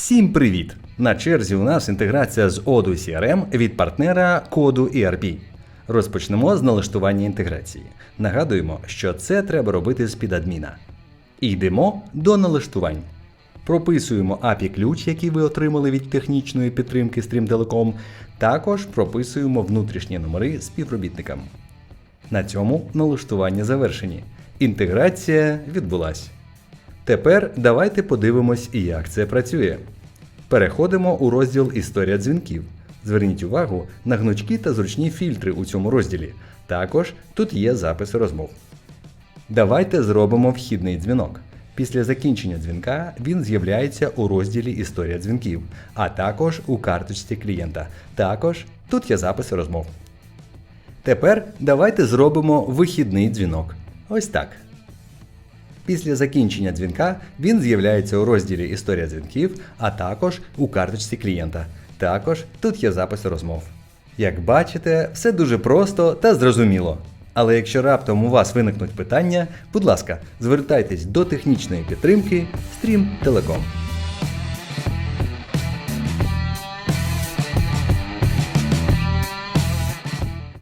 Всім привіт! На черзі у нас інтеграція з Odoo CRM від партнера коду ERP. Розпочнемо з налаштування інтеграції. Нагадуємо, що це треба робити з під адміна. Йдемо до налаштувань. Прописуємо API ключ, який ви отримали від технічної підтримки Stream Також прописуємо внутрішні номери співробітникам. На цьому налаштування завершені. Інтеграція відбулась. Тепер давайте подивимось, як це працює. Переходимо у розділ Історія дзвінків. Зверніть увагу на гнучкі та зручні фільтри у цьому розділі. Також тут є записи розмов. Давайте зробимо вхідний дзвінок. Після закінчення дзвінка він з'являється у розділі Історія дзвінків, а також у карточці клієнта. Також тут є записи розмов. Тепер давайте зробимо вихідний дзвінок. Ось так. Після закінчення дзвінка він з'являється у розділі Історія дзвінків, а також у карточці клієнта. Також тут є запис розмов. Як бачите, все дуже просто та зрозуміло. Але якщо раптом у вас виникнуть питання, будь ласка, звертайтесь до технічної підтримки Stream Telecom.